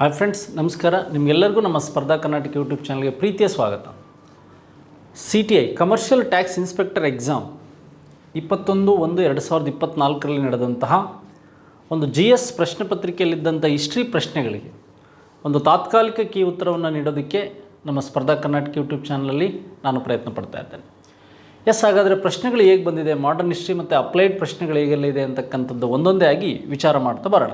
Hi friends ನಮಸ್ಕಾರ. ನಿಮಗೆಲ್ಲರಿಗೂ ನಮ್ಮ ಸ್ಪರ್ಧಾ ಕರ್ನಾಟಕ ಯೂಟ್ಯೂಬ್ ಚಾನಲ್ಗೆ ಪ್ರೀತಿಯ ಸ್ವಾಗತ. C T I commercial tax inspector exam ಇಪ್ಪತ್ತೊಂದು ಒಂದು ಎರಡು ಸಾವಿರದ ಇಪ್ಪತ್ತ್ನಾಲ್ಕರಲ್ಲಿ ನಡೆದಂತಹ ಒಂದು ಜಿ ಎಸ್ ಪ್ರಶ್ನೆ ಪತ್ರಿಕೆಯಲ್ಲಿದ್ದಂಥ ಹಿಸ್ಟ್ರಿ ಪ್ರಶ್ನೆಗಳಿಗೆ ಒಂದು ತಾತ್ಕಾಲಿಕ ಕೀ ಉತ್ತರವನ್ನು ನೀಡೋದಕ್ಕೆ ನಮ್ಮ ಸ್ಪರ್ಧಾ ಕರ್ನಾಟಕ ಯೂಟ್ಯೂಬ್ ಚಾನಲಲ್ಲಿ ನಾನು ಪ್ರಯತ್ನ ಪಡ್ತಾ ಇದ್ದೇನೆ. ಎಸ್ ಹಾಗಾದರೆ ಪ್ರಶ್ನೆಗಳು ಹೇಗೆ ಬಂದಿದೆ? ಮಾಡರ್ನ್ ಹಿಸ್ಟ್ರಿ ಮತ್ತು ಅಪ್ಲೈಡ್ ಪ್ರಶ್ನೆಗಳು ಹೇಗೆಲ್ಲ ಇದೆ ಅಂತಕ್ಕಂಥದ್ದು ಒಂದೊಂದೇ ಆಗಿ ವಿಚಾರ ಮಾಡ್ತಾ ಬರೋಣ.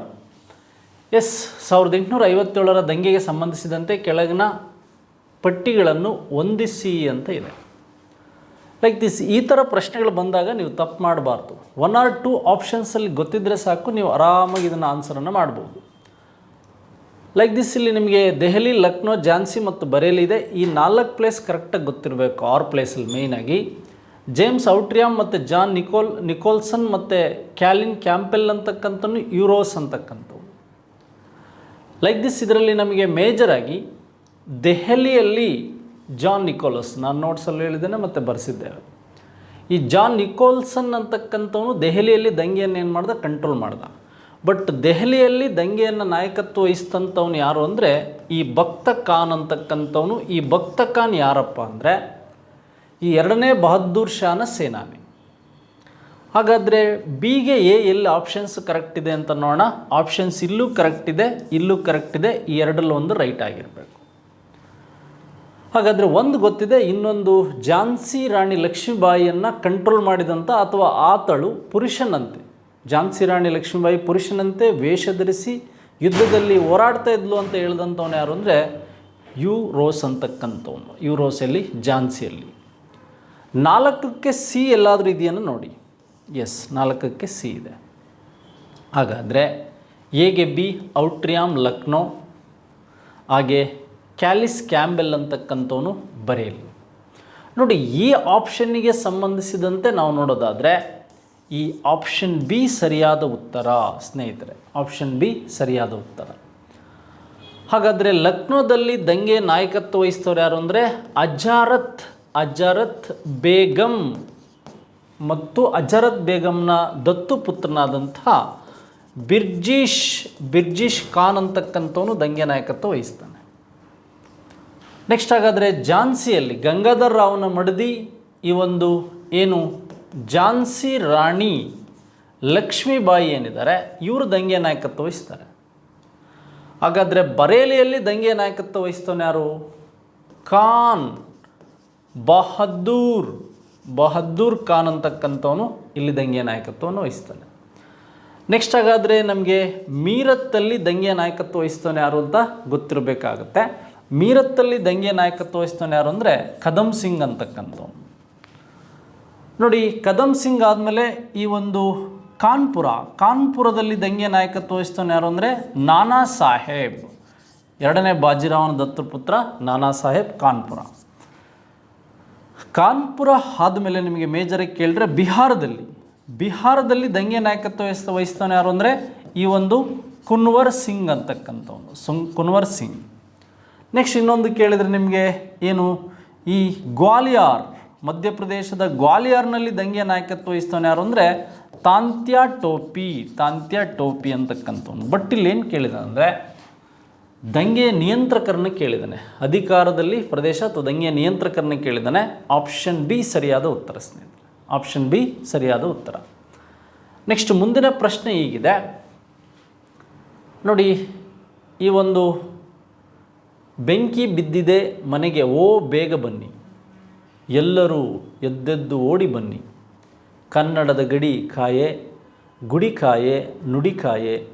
ಎಸ್, ಸಾವಿರದ ಎಂಟುನೂರ ಐವತ್ತೇಳರ ದಂಗೆಗೆ ಸಂಬಂಧಿಸಿದಂತೆ ಕೆಳಗಿನ ಪಟ್ಟಿಗಳನ್ನು ಹೊಂದಿಸಿ ಅಂತ ಇದೆ. ಲೈಕ್ ದಿಸ್, ಈ ಥರ ಪ್ರಶ್ನೆಗಳು ಬಂದಾಗ ನೀವು ತಪ್ಪು ಮಾಡಬಾರ್ದು. ಒನ್ ಆರ್ ಟೂ ಆಪ್ಷನ್ಸಲ್ಲಿ ಗೊತ್ತಿದ್ದರೆ ಸಾಕು, ನೀವು ಆರಾಮಾಗಿ ಇದನ್ನು ಆನ್ಸರನ್ನು ಮಾಡ್ಬೋದು. ಲೈಕ್ ದಿಸ್, ಇಲ್ಲಿ ನಿಮಗೆ ದೆಹಲಿ, ಲಕ್ನೋ, ಝಾನ್ಸಿ ಮತ್ತು ಬರೇಲಿ ಇದೆ. ಈ ನಾಲ್ಕು ಪ್ಲೇಸ್ ಕರೆಕ್ಟಾಗಿ ಗೊತ್ತಿರಬೇಕು, ಆರ್ ಪ್ಲೇಸಲ್ಲಿ ಮೇಯ್ನಾಗಿ ಜೇಮ್ಸ್ ಔಟ್ರಿಯಾಮ್ ಮತ್ತು ಜಾನ್ ನಿಕೋಲ್, ನಿಕೋಲ್ಸನ್ ಮತ್ತು ಕ್ಯಾಲಿನ್ ಕ್ಯಾಂಪೆಲ್ ಅಂತಕ್ಕಂಥದ್ದು, ಯೂರೋಸ್ ಅಂತಕ್ಕಂಥವು ಲೈಕ್ ದಿಸ್ ಇದರಲ್ಲಿ ನಮಗೆ ಮೇಜರಾಗಿ ದೆಹಲಿಯಲ್ಲಿ ಜಾನ್ ನಿಕೋಲಸ್ ನಾನು ನೋಟ್ಸಲ್ಲಿ ಹೇಳಿದ್ದೇನೆ ಮತ್ತು ಬರೆಸಿದ್ದೇವೆ. ಈ ಜಾನ್ ನಿಕೋಲ್ಸನ್ ಅಂತಕ್ಕಂಥವನು ದೆಹಲಿಯಲ್ಲಿ ದಂಗೆಯನ್ನು ಏನು ಮಾಡ್ದ? ಕಂಟ್ರೋಲ್ ಮಾಡ್ದ. ಬಟ್ ದೆಹಲಿಯಲ್ಲಿ ದಂಗೆಯನ್ನು ನಾಯಕತ್ವ ವಹಿಸ್ತಂಥವ್ನು ಯಾರು ಅಂದರೆ, ಈ ಭಕ್ತ ಖಾನ್ ಅಂತಕ್ಕಂಥವನು. ಈ ಭಕ್ತ ಖಾನ್ ಯಾರಪ್ಪ ಅಂದರೆ, ಈ ಎರಡನೇ ಬಹದ್ದೂರ್ ಶಾನ ಸೇನಾನಿ. ಹಾಗಾದರೆ ಬಿಗೆ ಎ ಎಲ್ಲಿ ಆಪ್ಷನ್ಸ್ ಕರೆಕ್ಟ್ ಇದೆ ಅಂತ ನೋಡೋಣ. ಆಪ್ಷನ್ಸ್ ಇಲ್ಲೂ ಕರೆಕ್ಟ್ ಇದೆ, ಇಲ್ಲೂ ಕರೆಕ್ಟ್ ಇದೆ, ಈ ಎರಡಲ್ಲೂ ಒಂದು ರೈಟ್ ಆಗಿರಬೇಕು. ಹಾಗಾದರೆ ಒಂದು ಗೊತ್ತಿದೆ, ಇನ್ನೊಂದು ಝಾನ್ಸಿ ರಾಣಿ ಲಕ್ಷ್ಮೀಬಾಯಿಯನ್ನು ಕಂಟ್ರೋಲ್ ಮಾಡಿದಂಥ ಅಥವಾ ಆತಳು ಪುರುಷನಂತೆ. ಝಾನ್ಸಿ ರಾಣಿ ಲಕ್ಷ್ಮೀಬಾಯಿ ಪುರುಷನಂತೆ ವೇಷ ಧರಿಸಿ ಯುದ್ಧದಲ್ಲಿ ಹೋರಾಡ್ತಾ ಇದ್ಲು ಅಂತ ಹೇಳಿದಂಥವನು ಯಾರು ಅಂದರೆ ಯು ರೋಸ್ ಅಂತಕ್ಕಂಥವನು. ಯು ರೋಸಲ್ಲಿ ಝಾನ್ಸಿಯಲ್ಲಿ. ನಾಲ್ಕಕ್ಕೆ ಸಿ ಎಲ್ಲಾದರೂ ಇದೆಯನ್ನು ನೋಡಿ. ಎಸ್, ನಾಲ್ಕಕ್ಕೆ ಸಿ ಇದೆ. ಹಾಗಾದರೆ ಎಗೆ ಬಿ, ಔಟ್ರಿಯಾಮ್, ಲಕ್ನೋ, ಹಾಗೆ ಕ್ಯಾಲಿಸ್ ಕ್ಯಾಂಬೆಲ್ ಅಂತಕ್ಕಂಥವನು ಬರೆಯಲಿ. ನೋಡಿ, ಈ ಆಪ್ಷನ್ನಿಗೆ ಸಂಬಂಧಿಸಿದಂತೆ ನಾವು ನೋಡೋದಾದರೆ ಈ ಆಪ್ಷನ್ ಬಿ ಸರಿಯಾದ ಉತ್ತರ, ಸ್ನೇಹಿತರೆ. ಆಪ್ಷನ್ ಬಿ ಸರಿಯಾದ ಉತ್ತರ. ಹಾಗಾದರೆ ಲಕ್ನೋದಲ್ಲಿ ದಂಗೆ ನಾಯಕತ್ವ ವಹಿಸ್ತವ್ರು ಯಾರು ಅಂದರೆ ಅಜಾರತ್, ಅಜರತ್ ಬೇಗಂ ಮತ್ತು ಅಜರತ್ ಬೇಗಂನ ದತ್ತು ಪುತ್ರನಾದಂಥ ಬಿರ್ಜೀಶ್, ಬಿರ್ಜಿಶ್ ಖಾನ್ ಅಂತಕ್ಕಂಥವನು ದಂಗೆ ನಾಯಕತ್ವ ವಹಿಸ್ತಾನೆ. ನೆಕ್ಸ್ಟ್ ಹಾಗಾದರೆ ಝಾನ್ಸಿಯಲ್ಲಿ ಗಂಗಾಧರ್ ರಾವ್ನ ಮಡದಿ ಈ ಒಂದು ಏನು? ಝಾನ್ಸಿ ರಾಣಿ ಲಕ್ಷ್ಮೀಬಾಯಿ ಏನಿದ್ದಾರೆ, ಇವರು ದಂಗೆ ನಾಯಕತ್ವ ವಹಿಸ್ತಾರೆ. ಹಾಗಾದರೆ ಬರೇಲಿಯಲ್ಲಿ ದಂಗೆ ನಾಯಕತ್ವ ವಹಿಸ್ತವನು ಯಾರು? ಖಾನ್ ಬಹದ್ದೂರ್. ಬಹದ್ದೂರ್ ಖಾನ್ ಅಂತಕ್ಕಂಥವನು ಇಲ್ಲಿ ದಂಗೆ ನಾಯಕತ್ವವನ್ನು ವಹಿಸ್ತಾನೆ. ನೆಕ್ಸ್ಟ್ ಹಾಗಾದರೆ ನಮಗೆ ಮೀರತ್ತಲ್ಲಿ ದಂಗೆ ನಾಯಕತ್ವ ವಹಿಸ್ತವನು ಯಾರು ಅಂತ ಗೊತ್ತಿರಬೇಕಾಗತ್ತೆ. ಮೀರತ್ತಲ್ಲಿ ದಂಗೆ ನಾಯಕತ್ವ ವಹಿಸ್ತವನು ಯಾರು ಅಂದರೆ ಕದಮ್ ಸಿಂಗ್ ಅಂತಕ್ಕಂಥವನು. ನೋಡಿ ಕದಮ್ ಸಿಂಗ್ ಆದಮೇಲೆ ಈ ಒಂದು ಕಾನ್ಪುರ, ಕಾನ್ಪುರದಲ್ಲಿ ದಂಗೆ ನಾಯಕತ್ವ ವಹಿಸ್ತವನು ಯಾರು ಅಂದರೆ ನಾನಾ ಸಾಹೇಬ್. ಎರಡನೇ ಬಾಜಿರಾವನ ದತ್ತಪುತ್ರ ನಾನಾ ಸಾಹೇಬ್ ಕಾನ್ಪುರ. ಕಾನ್ಪುರ ಆದಮೇಲೆ ನಿಮಗೆ ಮೇಜರಿಗೆ ಕೇಳಿದ್ರೆ ಬಿಹಾರದಲ್ಲಿ. ಬಿಹಾರದಲ್ಲಿ ದಂಗೆ ನಾಯಕತ್ವ ವಹಿಸ್ತ, ವಹಿಸ್ತಾನೆ ಯಾರು ಅಂದರೆ ಈ ಒಂದು ಕುನ್ವರ್ ಸಿಂಗ್ ಅಂತಕ್ಕಂಥವನು. ಸುಂಗ್ ಕುನ್ವರ್ ಸಿಂಗ್. ನೆಕ್ಸ್ಟ್ ಇನ್ನೊಂದು ಕೇಳಿದರೆ ನಿಮಗೆ ಏನು? ಈ ಗ್ವಾಲಿಯಾರ್. ಮಧ್ಯಪ್ರದೇಶದ ಗ್ವಾಲಿಯಾರ್ನಲ್ಲಿ ದಂಗೆ ನಾಯಕತ್ವ ವಹಿಸ್ತಾನೆ ಯಾರು ಅಂದರೆ ತಾಂತ್ಯ ಟೋಪಿ ತಾಂತ್ಯ ಟೋಪಿ ಅಂತಕ್ಕಂಥವನು. ಬಟ್ ಇಲ್ಲಿ ಏನು ಕೇಳಿದ ಅಂದರೆ ದಂಗೆ ನಿಯಂತ್ರಕರನ್ನ ಕೇಳಿದ್ದಾನೆ ಅಧಿಕಾರದಲ್ಲಿ ಪ್ರದೇಶ ಅಥವಾ ದಂಗೆಯ ನಿಯಂತ್ರಕರನ್ನ ಕೇಳಿದ್ದಾನೆ ಆಪ್ಷನ್ ಬಿ ಸರಿಯಾದ ಉತ್ತರ ಸ್ನೇಹಿತರೆ. ಆಪ್ಷನ್ ಬಿ ಸರಿಯಾದ ಉತ್ತರ. ನೆಕ್ಸ್ಟ್ ಮುಂದಿನ ಪ್ರಶ್ನೆ ಹೀಗಿದೆ. ನೋಡಿ, ಈ ಒಂದು ಬೆಂಕಿ ಬಿದ್ದಿದೆ, ಮನೆಗೆ ಓ, ಬೇಗ ಬನ್ನಿ. ಎಲ್ಲರೂ ಎದ್ದೆದ್ದು ಓಡಿ ಬನ್ನಿ. ಕನ್ನಡದ ಗಡಿ ಕಾಯೆ, ಗುಡಿ ಕಾಯೆ, ನುಡಿ ಕಾಯೆ.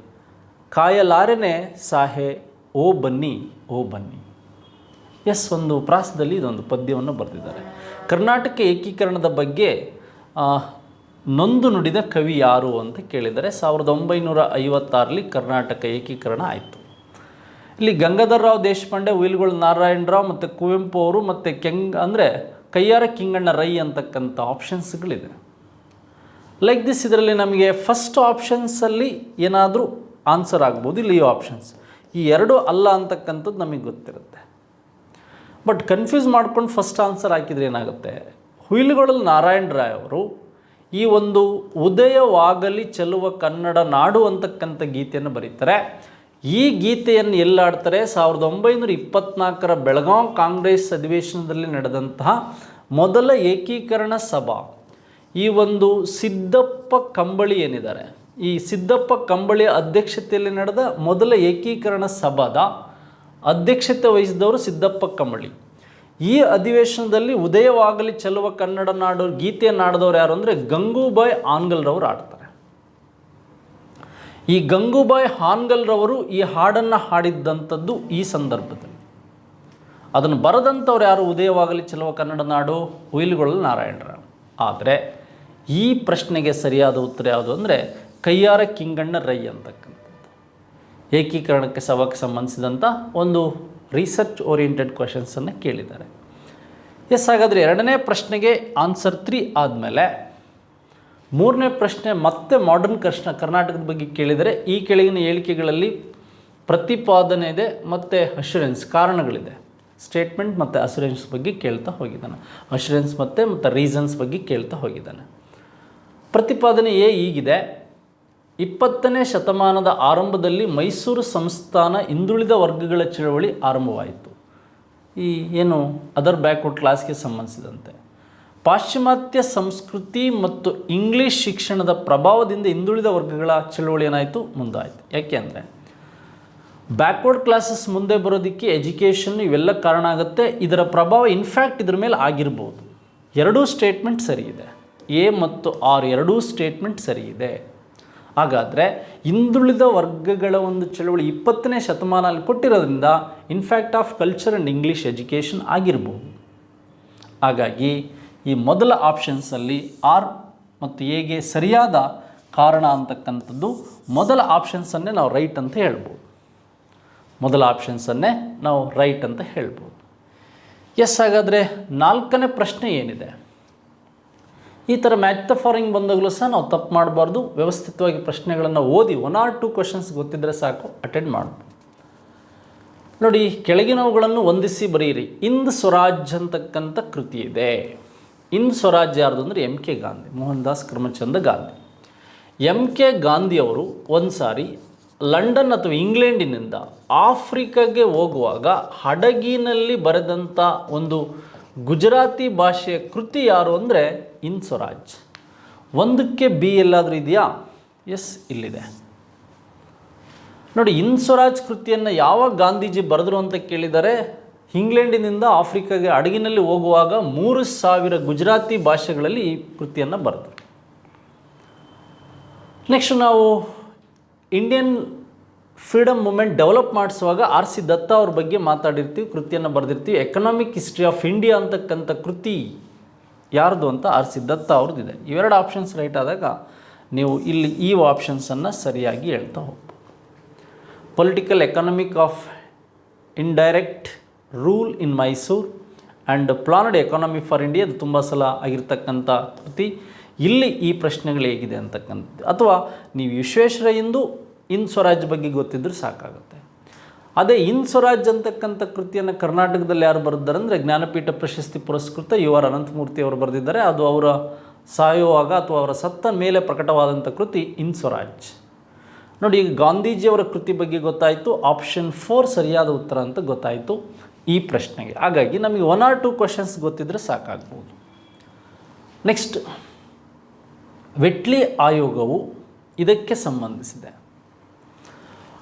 ಕಾಯಲಾರೆನೆ ಸಾಹೆ ಓ ಬನ್ನಿ ಓ ಬನ್ನಿ. ಎಸ್, ಒಂದು ಪ್ರಾಸದಲ್ಲಿ ಇದೊಂದು ಪದ್ಯವನ್ನು ಬರೆದಿದ್ದಾರೆ. ಕರ್ನಾಟಕ ಏಕೀಕರಣದ ಬಗ್ಗೆ ನೊಂದು ನುಡಿದ ಕವಿ ಯಾರು ಅಂತ ಕೇಳಿದರೆ ಸಾವಿರದ ಒಂಬೈನೂರ ಐವತ್ತಾರಲ್ಲಿ ಕರ್ನಾಟಕ ಏಕೀಕರಣ ಆಯಿತು. ಇಲ್ಲಿ ಗಂಗಾಧರ್ ರಾವ್ ದೇಶಪಾಂಡೆ ಉಯಿಲ್ಗೊಳ ನಾರಾಯಣರಾವ್ ಮತ್ತು ಕುವೆಂಪು ಅವರು ಮತ್ತು ಕೆಂಗ್, ಅಂದರೆ ಕೈಯಾರ ಕಿಂಗಣ್ಣ ರೈ ಅಂತಕ್ಕಂಥ ಆಪ್ಷನ್ಸ್ಗಳಿದೆ. ಲೈಕ್ ದಿಸ್, ಇದರಲ್ಲಿ ನಮಗೆ ಫಸ್ಟ್ ಆಪ್ಷನ್ಸಲ್ಲಿ ಏನಾದರೂ ಆನ್ಸರ್ ಆಗ್ಬೋದು, ಇಲ್ಲಿ ಆಪ್ಷನ್ಸ್. ಈ ಎರಡು ಅಲ್ಲ ಅಂತಕ್ಕಂಥದ್ದು ನಮಗೆ ಗೊತ್ತಿರುತ್ತೆ. ಬಟ್ ಕನ್ಫ್ಯೂಸ್ ಮಾಡ್ಕೊಂಡು ಫಸ್ಟ್ ಆನ್ಸರ್ ಹಾಕಿದ್ರೆ ಏನಾಗುತ್ತೆ? ಹುಯಿಲುಗಳಲ್ಲಿ ನಾರಾಯಣ ರಾಯ್ ಅವರು ಈ ಒಂದು ಉದಯವಾಗಲಿ ಚೆಲುವ ಕನ್ನಡ ನಾಡು ಅಂತಕ್ಕಂಥ ಗೀತೆಯನ್ನು ಬರೀತಾರೆ. ಈ ಗೀತೆಯನ್ನು ಎಲ್ಲಾಡ್ತಾರೆ ಸಾವಿರದ ಒಂಬೈನೂರ ಇಪ್ಪತ್ನಾಲ್ಕರ ಬೆಳಗಾಂ ಕಾಂಗ್ರೆಸ್ ಅಧಿವೇಶನದಲ್ಲಿ ನಡೆದಂತಹ ಮೊದಲ ಏಕೀಕರಣ ಸಭಾ. ಈ ಒಂದು ಸಿದ್ದಪ್ಪ ಕಂಬಳಿ ಏನಿದ್ದಾರೆ? ಈ ಸಿದ್ದಪ್ಪ ಕಂಬಳಿಯ ಅಧ್ಯಕ್ಷತೆಯಲ್ಲಿ ನಡೆದ ಮೊದಲ ಏಕೀಕರಣ ಸಭಾದ ಅಧ್ಯಕ್ಷತೆ ವಹಿಸಿದವರು ಸಿದ್ದಪ್ಪ ಕಂಬಳಿ. ಈ ಅಧಿವೇಶನದಲ್ಲಿ ಉದಯವಾಗಲಿ ಚೆಲುವ ಕನ್ನಡ ನಾಡು ಗೀತೆಯನ್ನು ಆಡಿದವರು ಯಾರು ಅಂದರೆ ಗಂಗೂಬಾಯ್ ಆನ್ಗಲ್ರವರು ಆಡ್ತಾರೆ ಈ ಗಂಗೂಬಾಯ್ ಹಾನ್ಗಲ್ರವರು ಈ ಹಾಡನ್ನು ಹಾಡಿದ್ದಂಥದ್ದು ಈ ಸಂದರ್ಭದಲ್ಲಿ. ಅದನ್ನು ಬರೆದಂಥವ್ರು ಯಾರು? ಉದಯವಾಗಲಿ ಚೆಲುವ ಕನ್ನಡ ನಾಡು? ಹುಯಿಲುಗೊಳ್ಳ ನಾರಾಯಣರಾವ್ ಆದರೆ ಈ ಪ್ರಶ್ನೆಗೆ ಸರಿಯಾದ ಉತ್ತರ ಯಾವುದು ಅಂದರೆ ಕೈಯಾರ ಕಿಂಗಣ್ಣ ರೈ ಅಂತಕ್ಕಂಥದ್ದು. ಏಕೀಕರಣಕ್ಕೆ ಸಭಕ್ಕೆ ಸಂಬಂಧಿಸಿದಂಥ ಒಂದು ರಿಸರ್ಚ್ ಓರಿಯೆಂಟೆಡ್ ಕ್ವಶನ್ಸನ್ನು ಕೇಳಿದ್ದಾರೆ. ಎಸ್, ಹಾಗಾದರೆ ಎರಡನೇ ಪ್ರಶ್ನೆಗೆ ಆನ್ಸರ್ ತ್ರೀ ಆದಮೇಲೆ ಮೂರನೇ ಪ್ರಶ್ನೆ ಮತ್ತೆ ಮಾಡರ್ನ್ ಕರ್ಷ್ಣ ಕರ್ನಾಟಕದ ಬಗ್ಗೆ ಕೇಳಿದರೆ ಈ ಕೆಳಗಿನ ಹೇಳಿಕೆಗಳಲ್ಲಿ ಪ್ರತಿಪಾದನೆ ಇದೆ ಮತ್ತು ಅಶ್ಯೂರೆನ್ಸ್ ಕಾರಣಗಳಿದೆ. ಸ್ಟೇಟ್ಮೆಂಟ್ ಮತ್ತು ಅಶ್ಯೂರೆನ್ಸ್ ಬಗ್ಗೆ ಕೇಳ್ತಾ ಹೋಗಿದ್ದಾನೆ. ಅಶ್ಯೂರೆನ್ಸ್ ಮತ್ತು ಮತ್ತು ರೀಸನ್ಸ್ ಬಗ್ಗೆ ಕೇಳ್ತಾ ಹೋಗಿದ್ದಾನೆ. ಪ್ರತಿಪಾದನೆ ಎ ಈಗಿದೆ. ಇಪ್ಪತ್ತನೇ ಶತಮಾನದ ಆರಂಭದಲ್ಲಿ ಮೈಸೂರು ಸಂಸ್ಥಾನ ಹಿಂದುಳಿದ ವರ್ಗಗಳ ಚಳವಳಿ ಆರಂಭವಾಯಿತು. ಈ ಏನು ಅದರ್ ಬ್ಯಾಕ್ವರ್ಡ್ ಕ್ಲಾಸ್ಗೆ ಸಂಬಂಧಿಸಿದಂತೆ. ಪಾಶ್ಚಿಮಾತ್ಯ ಸಂಸ್ಕೃತಿ ಮತ್ತು ಇಂಗ್ಲೀಷ್ ಶಿಕ್ಷಣದ ಪ್ರಭಾವದಿಂದ ಹಿಂದುಳಿದ ವರ್ಗಗಳ ಚಳವಳಿ ಏನಾಯಿತು? ಮುಂದಾಯಿತು. ಯಾಕೆ ಅಂದರೆ ಬ್ಯಾಕ್ವರ್ಡ್ ಕ್ಲಾಸಸ್ ಮುಂದೆ ಬರೋದಕ್ಕೆ ಎಜುಕೇಷನ್ ಇವೆಲ್ಲ ಕಾರಣ ಆಗುತ್ತೆ. ಇದರ ಪ್ರಭಾವ ಇನ್ಫ್ಯಾಕ್ಟ್ ಇದ್ರ ಮೇಲೆ ಆಗಿರ್ಬೋದು. ಎರಡೂ ಸ್ಟೇಟ್ಮೆಂಟ್ ಸರಿ ಇದೆ. ಎ ಮತ್ತು ಆರ್ ಎರಡೂ ಸ್ಟೇಟ್ಮೆಂಟ್ ಸರಿ ಇದೆ. ಹಾಗಾದರೆ ಹಿಂದುಳಿದ ವರ್ಗಗಳ ಒಂದು ಚಳವಳಿ ಇಪ್ಪತ್ತನೇ ಶತಮಾನದಲ್ಲಿ ಕೊಟ್ಟಿರೋದ್ರಿಂದ impact of culture and English education ಆಗಿರ್ಬೋದು. ಹಾಗಾಗಿ ಈ ಮೊದಲ ಆಪ್ಷನ್ಸಲ್ಲಿ ಆರ್ ಮತ್ತು ಹೇಗೆ ಸರಿಯಾದ ಕಾರಣ ಅಂತಕ್ಕಂಥದ್ದು ಮೊದಲ ಆಪ್ಷನ್ಸನ್ನೇ ನಾವು ರೈಟ್ ಅಂತ ಹೇಳ್ಬೋದು. ಮೊದಲ ಆಪ್ಷನ್ಸನ್ನೇ ನಾವು ರೈಟ್ ಅಂತ ಹೇಳ್ಬೋದು. ಎಸ್ ಹಾಗಾದರೆ ನಾಲ್ಕನೇ ಪ್ರಶ್ನೆ ಏನಿದೆ? ಈ ಥರ ಮ್ಯಾಚ್ ದ ಫಾರಿಂಗ್ ಬಂದಾಗಲೂ ಸಹ ನಾವು ತಪ್ಪು ಮಾಡಬಾರ್ದು. ವ್ಯವಸ್ಥಿತವಾಗಿ ಪ್ರಶ್ನೆಗಳನ್ನು ಓದಿ ಒನ್ ಆರ್ ಟು ಕ್ವೆಶನ್ಸ್ ಗೊತ್ತಿದ್ದರೆ ಸಾಕು ಅಟೆಂಡ್ ಮಾಡ್ಬೋದು ನೋಡಿ ಕೆಳಗಿನವುಗಳನ್ನು ಹೊಂದಿಸಿ ಬರೆಯಿರಿ ಇಂದ್ ಸ್ವರಾಜ್ ಅಂತಕ್ಕಂಥ ಕೃತಿ ಇದೆ. ಇಂದ್ ಸ್ವರಾಜ್ ಯಾರ್ದು ಅಂದರೆ M K Gandhi Mohandas Karamchand Gandhi. M K ಗಾಂಧಿಯವರು ಒಂದು ಸಾರಿ ಲಂಡನ್ ಅಥವಾ ಇಂಗ್ಲೆಂಡಿನಿಂದ ಆಫ್ರಿಕಾಗೆ ಹೋಗುವಾಗ ಹಡಗಿನಲ್ಲಿ ಬರೆದಂಥ ಒಂದು ಗುಜರಾತಿ ಭಾಷೆಯ ಕೃತಿ ಯಾರು ಅಂದರೆ ಇಂದ್ ಸ್ವರಾಜ್ ಒಂದಕ್ಕೆ ಬಿ ಎಲ್ಲಾದರೂ ಇದೆಯಾ? ಎಸ್, ಇಲ್ಲಿದೆ. ನೋಡಿ ಇನ್ ಸ್ವರಾಜ್ ಕೃತಿಯನ್ನು ಯಾವಾಗ ಗಾಂಧೀಜಿ ಬರೆದ್ರು ಅಂತ ಕೇಳಿದರೆ ಇಂಗ್ಲೆಂಡಿನಿಂದ ಆಫ್ರಿಕಾಗೆ ಹಡಗಿನಲ್ಲಿ ಹೋಗುವಾಗ ಮೂರು ಸಾವಿರ ಗುಜರಾತಿ ಭಾಷೆಗಳಲ್ಲಿ ಈ ಕೃತಿಯನ್ನು ಬರೆದರು. ನೆಕ್ಸ್ಟ್ ನಾವು ಇಂಡಿಯನ್ ಫ್ರೀಡಮ್ ಮೂಮೆಂಟ್ ಡೆವಲಪ್ ಮಾಡಿಸುವಾಗ ಆರ್ ಸಿ ದತ್ತ ಅವ್ರ ಬಗ್ಗೆ ಮಾತಾಡಿರ್ತೀವಿ, ಕೃತಿಯನ್ನು ಬರೆದಿರ್ತೀವಿ. ಎಕನಾಮಿಕ್ ಹಿಸ್ಟ್ರಿ ಆಫ್ ಇಂಡಿಯಾ ಅಂತಕ್ಕಂಥ ಕೃತಿ ಯಾರ್ದು ಅಂತ ಆರ್ ಸಿ ದತ್ತ ಅವ್ರದ್ದಿದೆ. ಇವೆರಡು ಆಪ್ಷನ್ಸ್ ರೈಟ್ ಆದಾಗ ನೀವು ಇಲ್ಲಿ ಈ ಆಪ್ಷನ್ಸನ್ನು ಸರಿಯಾಗಿ ಹೇಳ್ತಾ ಹೋಗ್ಬೋದು. Political economic of indirect rule in Mysore and planned economy for India ಅದು ತುಂಬ ಸಲ ಆಗಿರ್ತಕ್ಕಂಥ ಕೃತಿ. ಇಲ್ಲಿ ಈ ಪ್ರಶ್ನೆಗಳು ಹೇಗಿದೆ ಅಂತಕ್ಕಂಥದ್ದು. ಅಥವಾ ನೀವು ವಿಶ್ವೇಶ್ವರಯ್ಯಂದು ಇನ್ ಸ್ವರಾಜ್ ಬಗ್ಗೆ ಗೊತ್ತಿದ್ದರೂ ಸಾಕಾಗುತ್ತೆ. ಅದೇ ಇನ್ ಸ್ವರಾಜ್ ಅಂತಕ್ಕಂಥ ಕೃತಿಯನ್ನು ಕರ್ನಾಟಕದಲ್ಲಿ ಯಾರು ಬರೆದಿದ್ದಾರೆ ಅಂದರೆ ಜ್ಞಾನಪೀಠ ಪ್ರಶಸ್ತಿ ಪುರಸ್ಕೃತ ಯು ಆರ್ ಅನಂತಮೂರ್ತಿ ಅವರು ಬರೆದಿದ್ದಾರೆ. ಅದು ಅವರ ಸಾಯುವಾಗ ಅಥವಾ ಅವರ ಸತ್ತ ಮೇಲೆ ಪ್ರಕಟವಾದಂಥ ಕೃತಿ ಇನ್ ಸ್ವರಾಜ್. ನೋಡಿ, ಈಗ ಗಾಂಧೀಜಿಯವರ ಕೃತಿ ಬಗ್ಗೆ ಗೊತ್ತಾಯಿತು. ಆಪ್ಷನ್ ಫೋರ್ ಸರಿಯಾದ ಉತ್ತರ ಅಂತ ಗೊತ್ತಾಯಿತು ಈ ಪ್ರಶ್ನೆಗೆ. ಹಾಗಾಗಿ ನಮಗೆ ಒನ್ ಆರ್ ಟೂ ಕ್ವಶನ್ಸ್ ಗೊತ್ತಿದ್ದರೆ ಸಾಕಾಗ್ಬೋದು. ನೆಕ್ಸ್ಟ್, ವೆಟ್ಲಿ ಆಯೋಗವು ಇದಕ್ಕೆ ಸಂಬಂಧಿಸಿದೆ.